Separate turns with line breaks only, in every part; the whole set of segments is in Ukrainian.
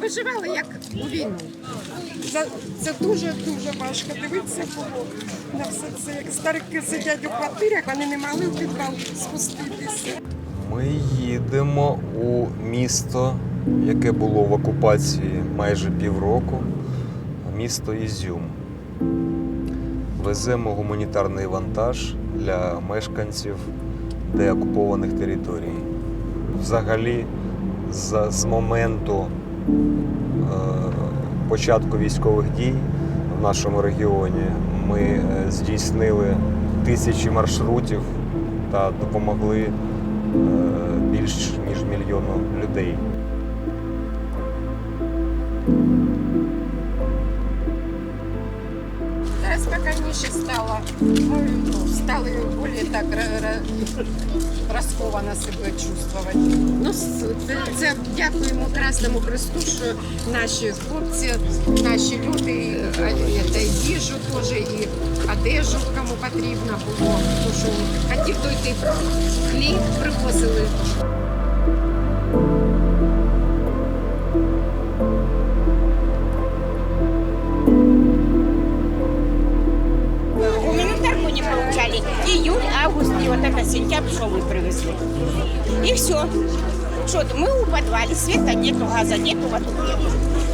виживали як у війну.
За- Це дуже дуже важко дивитися було на все це. Як старики сидять у квартирах, вони не могли в підвал спуститися.
Ми їдемо у місто, яке було в окупації майже півроку, місто Ізюм. Веземо гуманітарний вантаж для мешканців деокупованих територій. Взагалі, з, з моменту початку військових дій в нашому регіоні ми е, здійснили тисячі маршрутів та допомогли е, більш ніж мільйону людей.
Спокійніше стало. Ну, стали більш так ра- себе чувствувати. Ну, це, це дякуємо Красному Христу, що наші хлопці, наші люди, і- їжу теж, і одежу, кому потрібно було. Тому що хотів дойти хліб привозили.
Август и вот это сентябрь, что вы привезли. И все. Что, мы у подвале, света нету, газа нету, вот тут нет.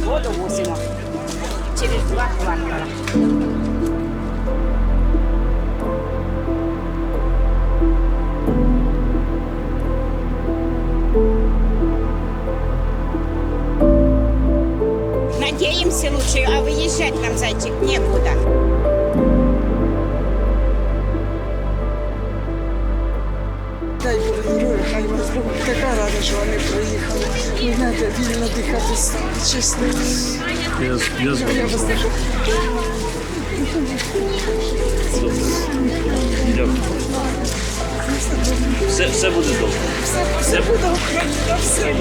Воду возим. Через два квартала. Надеемся лучше, а выезжать нам, зайчик, некуда.
Дай Бог здоров'я, хай вас Бог. Така рада, що вони приїхали. Ви знаєте, вільно дихати стало, чесно.
Я, я з
Я вас дуже
Дякую. Все, все буде добре.
все, все буде Україна, все.